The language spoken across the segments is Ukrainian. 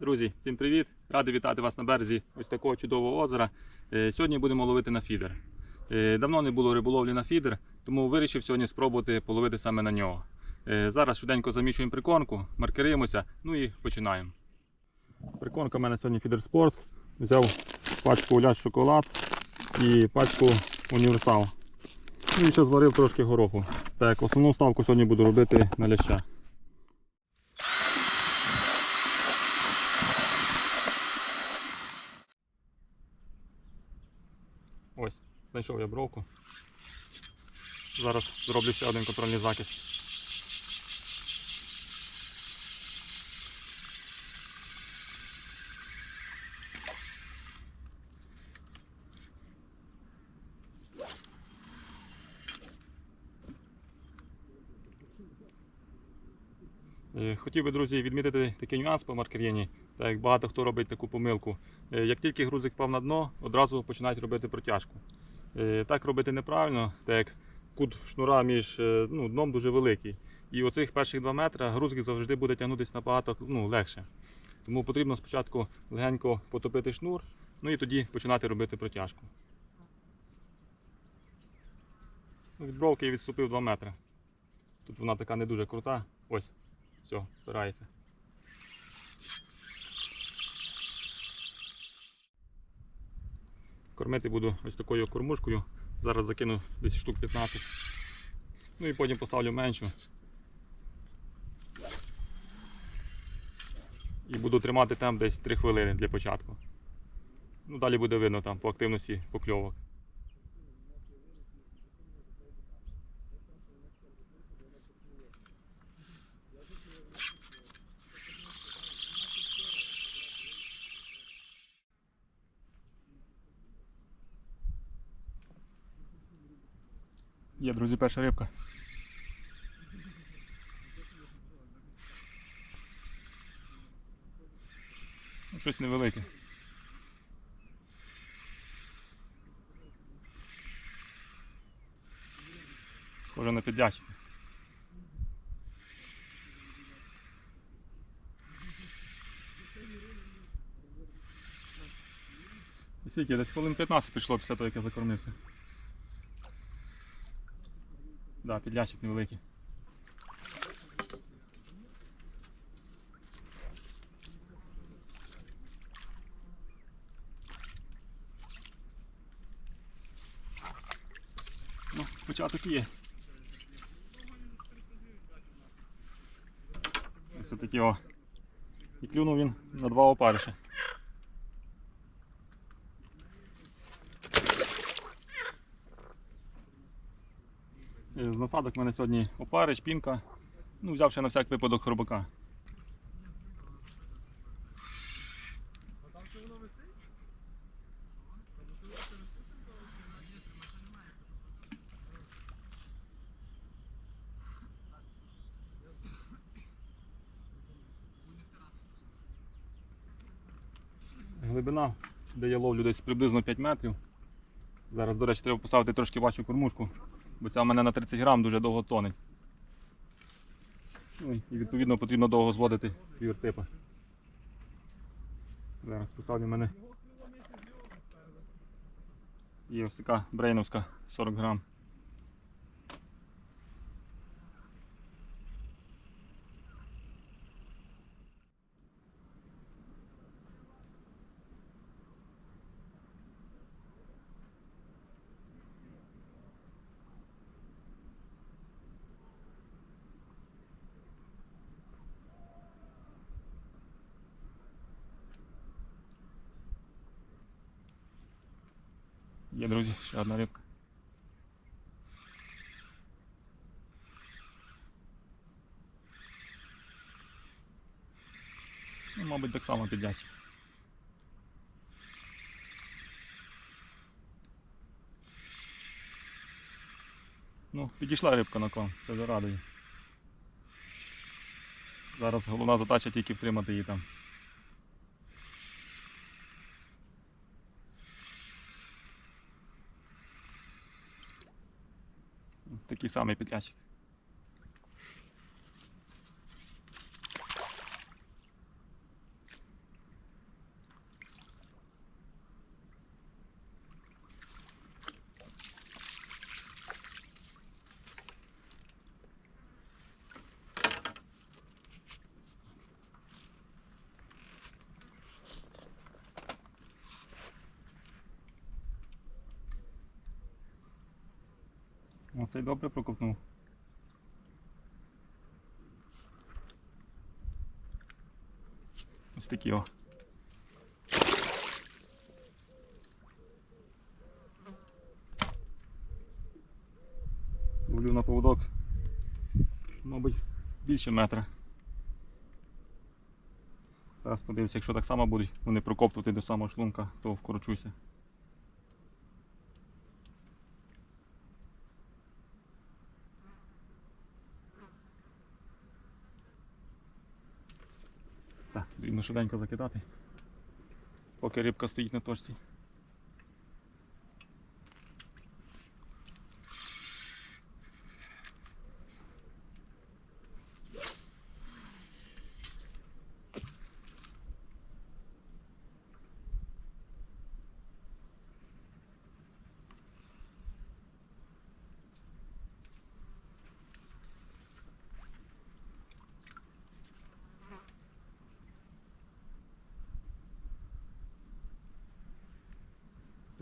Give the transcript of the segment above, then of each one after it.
Друзі, всім привіт! Радий вітати вас на березі ось такого чудового озера. Е, Сьогодні будемо ловити на фідер. Е, Давно не було риболовлі на фідер, тому вирішив сьогодні спробувати половити саме на нього. Е, Зараз швиденько замішуємо прикормку, маркеримося, ну і починаємо. Прикормка в мене сьогодні фідер спорт. Взяв пачку ляш шоколад і пачку універсал. Ну і ще зварив трошки гороху. Так, основну ставку сьогодні буду робити на ляща. Ось, знайшов я бровку. Зараз зроблю ще один контрольний закид. Хотів би, друзі, відмітити такий нюанс по маркер'єні, так як багато хто робить таку помилку. Е, Як тільки грузик впав на дно, одразу починають робити протяжку. Е, Так робити неправильно, так як кут шнура між е, ну, дном дуже великий. І оцих перших 2 метри грузик завжди буде тягнутися набагато ну, легше. Тому потрібно спочатку легенько потопити шнур, ну і тоді починати робити протяжку. Ну, Від бровки відступив 2 метри. Тут вона така не дуже крута. Ось, все, впирається. Кормити буду ось такою кормушкою. Зараз закину десь штук 15. Ну і потім поставлю меншу. І буду тримати там десь 3 хвилини для початку. Ну, далі буде видно там по активності покльовок. Є, друзі, перша рибка. Ну, Щось невелике. Схоже на піддячки. І Скільки? Десь хвилин 15 пішло після того, як я закормився. Да, підлящик невеликий. Ну, початок є. Ось такі о. І клюнув він на два опариша. Е, З насадок в мене сьогодні опарич, пінка. Ну, взяв на всяк випадок хробака. Глибина, де я ловлю десь приблизно 5 метрів. Зараз, до речі, треба поставити трошки вашу кормушку, бо ця в мене на 30 грам дуже довго тонеть. Ну, і відповідно потрібно довго зводити вівертипа. Зараз поставлю в мене. І ось така брейновська 40 грам. Є, друзі, ще одна рибка. Ну, мабуть, так само підлящик. Ну, підійшла рибка на кон, це вже радує. Зараз головна задача тільки втримати її там. Такий самий підлящик. Оцей добре проковтнув. Ось такі о. Ловлю на поводок, мабуть, більше метра. Зараз подивлюся, якщо так само будуть вони прокоптувати до самого шлунка, то вкорочуся. Так, потрібно швиденько закидати, поки рибка стоїть на точці.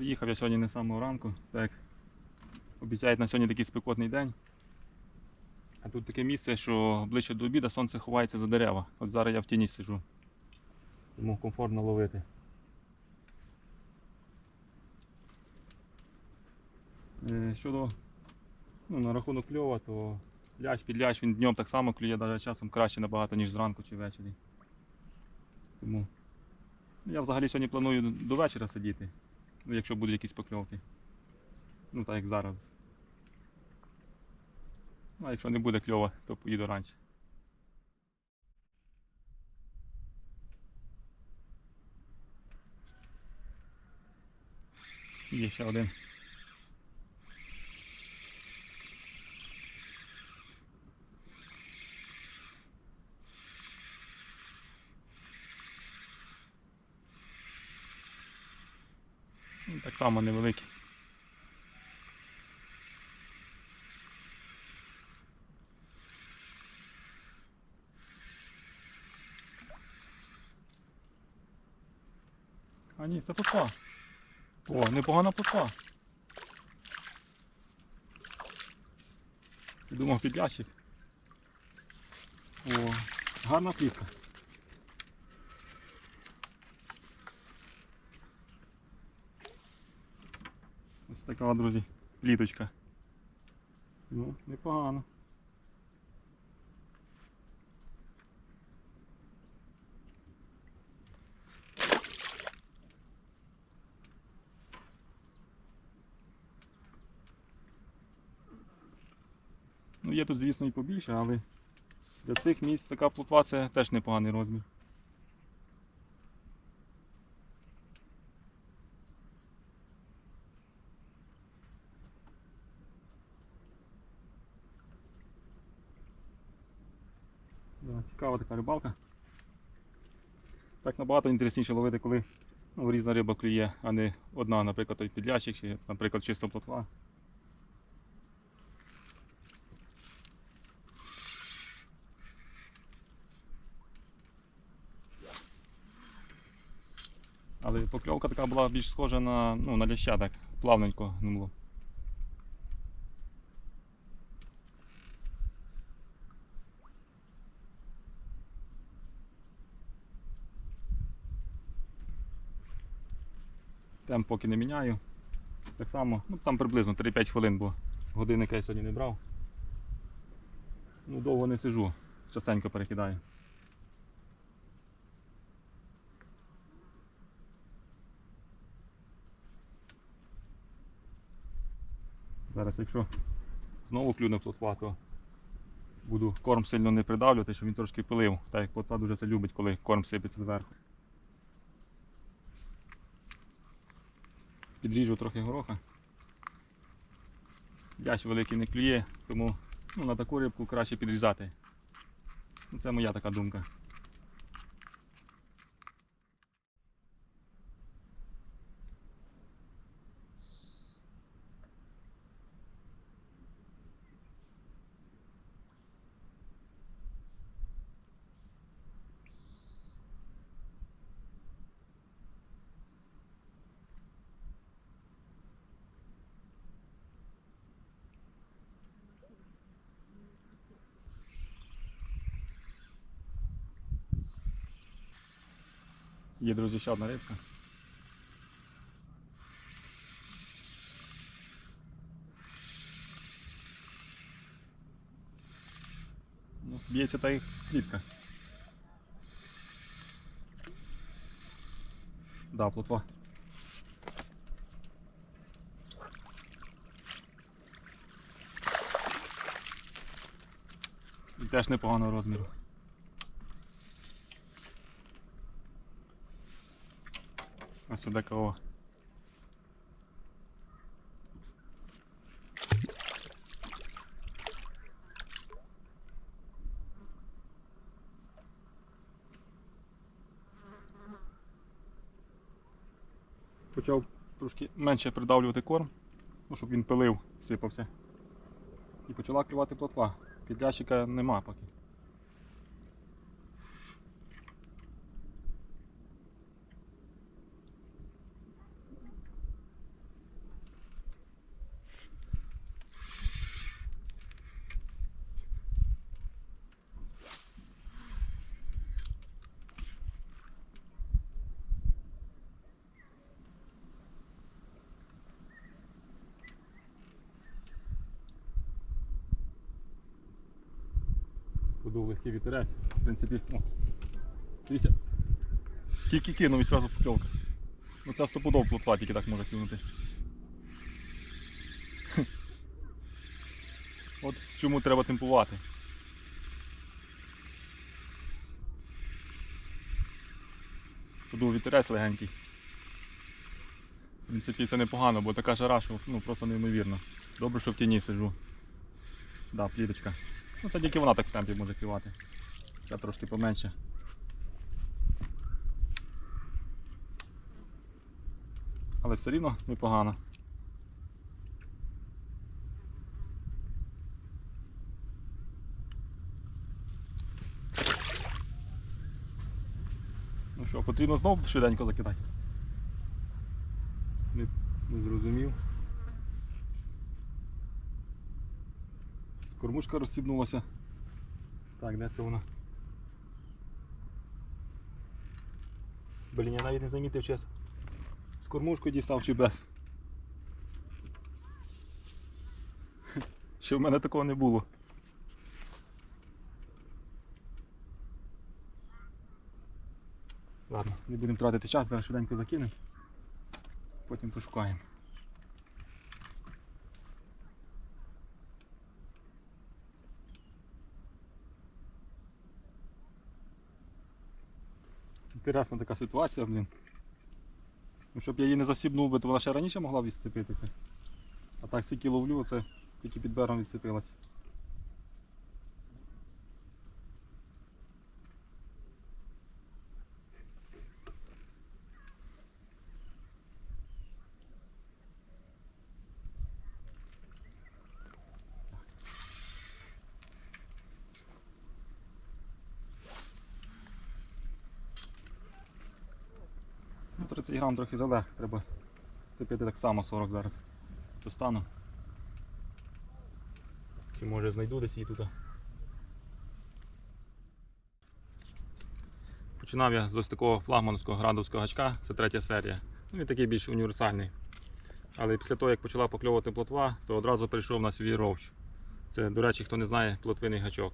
Приїхав я сьогодні не з самого ранку, так обіцяють на сьогодні такий спекотний день. А тут таке місце, що ближче до обіду сонце ховається за дерева. От зараз я в тіні сиджу. Тому комфортно ловити. Е, Щодо ну, на рахунок кльова, то лящ під лящ він днем так само клює, навіть часом краще набагато, ніж зранку чи ввечері. Тому я взагалі сьогодні планую до вечора сидіти. Якщо будуть якісь покльовки. Ну так як зараз. Ну, а якщо не буде кльово, то поїду раніше. Є ще один. Само невеликий. А ні, це плотва. О, непогана плотва. Думав підлящик. О, гарна плівка. Така, друзі, пліточка. Ну, непогано. Ну, є тут, звісно, і побільше, але для цих місць така плотва це теж непоганий розмір. Цікава така рибалка. Так набагато інтересніше ловити, коли ну, різна риба клює, а не одна, наприклад, той підлящик, чи, наприклад, чисто плотва. Але покльовка така була більш схожа на, ну, на ляща, плавненько гнуло. Темп поки не міняю. Так само, ну там приблизно 3-5 хвилин, бо годинника я сьогодні не брав. Ну довго не сижу, частенько перекидаю. Зараз якщо знову клюне плотва, то буду корм сильно не придавлювати, щоб він трошки пилив. Так як плотва дуже це любить, коли корм сипеться зверху. Підріжу трохи гороха. Ящ великий не клює, тому ну, на таку рибку краще підрізати. Ну, Це моя така думка. Є, друзі, ще одна рибка. Ну, б'ється та й клітка. Да, плотва. І теж непоганого розміру. Ось сюди кого. Почав трошки менше придавлювати корм, ну, щоб він пилив, сипався. І почала клювати плотва. Підлящика нема поки. Подув легкий вітерець. В принципі, о. Дивіться. Тільки кинув і одразу покльовка. Ну це стопудов плотва тільки так може клюнути. От з чому треба темпувати. Подув вітерець легенький. В принципі, це непогано, бо така жара, що ну, просто неймовірно. Добре, що в тіні сижу. Да, пліточка. Ну це тільки вона так в темпі може клювати. Це трошки поменше. Але все рівно непогано. Ну що, потрібно знову швиденько закидати. Не, не зрозумів. Кормушка розсібнулася. Так, де це вона? Блін, я навіть не замітив час. З кормушкою дістав чи без. Ще в мене такого не було. Ладно, не будемо тратити час, зараз швиденько закинемо. Потім пошукаємо. Інтересна така ситуація, блін. Ну, щоб я її не засібнув би, то вона ще раніше могла відцепитися. А так стільки ловлю, це тільки під берегом відцепилась. Грам трохи залег, треба цепити так само 40 зараз. Достану. Чи може знайду десь її тут. Починав я з ось такого флагманського градовського гачка, це третя серія. Ну, Він такий більш універсальний. Але після того, як почала покльовувати плотва, то одразу перейшов на свій ровч. Це, до речі, хто не знає, плотвиний гачок.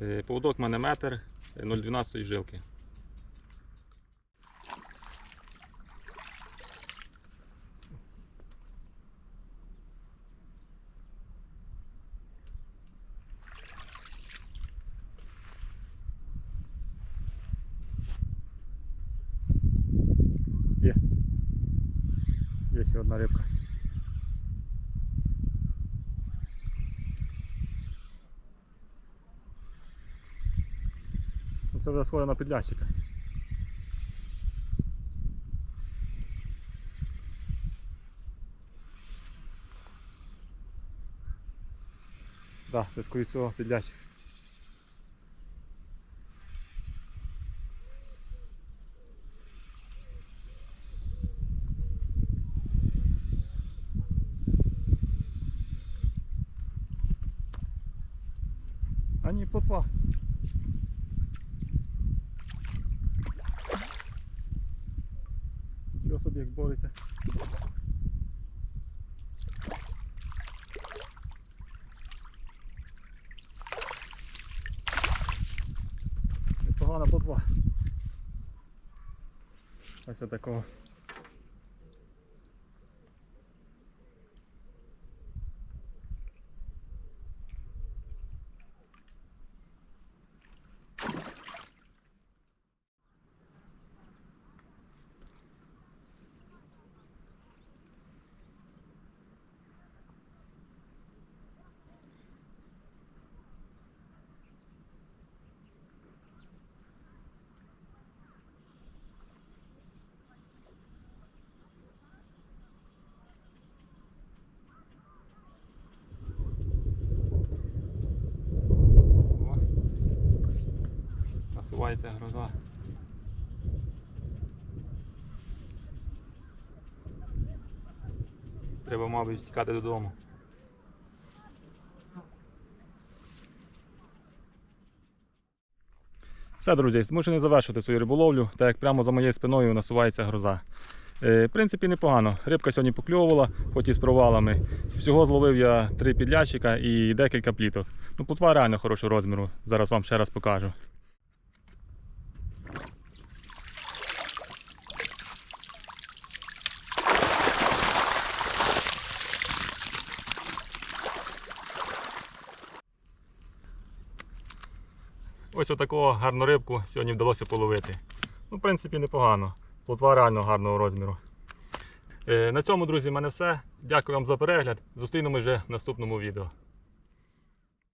Е, Поводок в мене метр е, 0,12 жилки. Є. Є ще одна рибка. Ну, Це вже схоже на підлящика. Да, це скоріше всього підлящик. А ні, плотва. собі як бореться. Непогана плотва. Ось отакого. О, Насувається гроза. Треба, мабуть, тікати додому. Все, друзі, змушений завершити свою риболовлю, так як прямо за моєю спиною насувається гроза. Е, В принципі, непогано. Рибка сьогодні покльовувала, хоч і з провалами. Всього зловив я три підлящика і декілька пліток. Ну, плотва реально хорошого розміру. Зараз вам ще раз покажу. Ось отакого гарну рибку сьогодні вдалося половити. Ну, в принципі, непогано. Плотва реально гарного розміру. Е, На цьому, друзі, в мене все. Дякую вам за перегляд. Зустрінемось вже в наступному відео.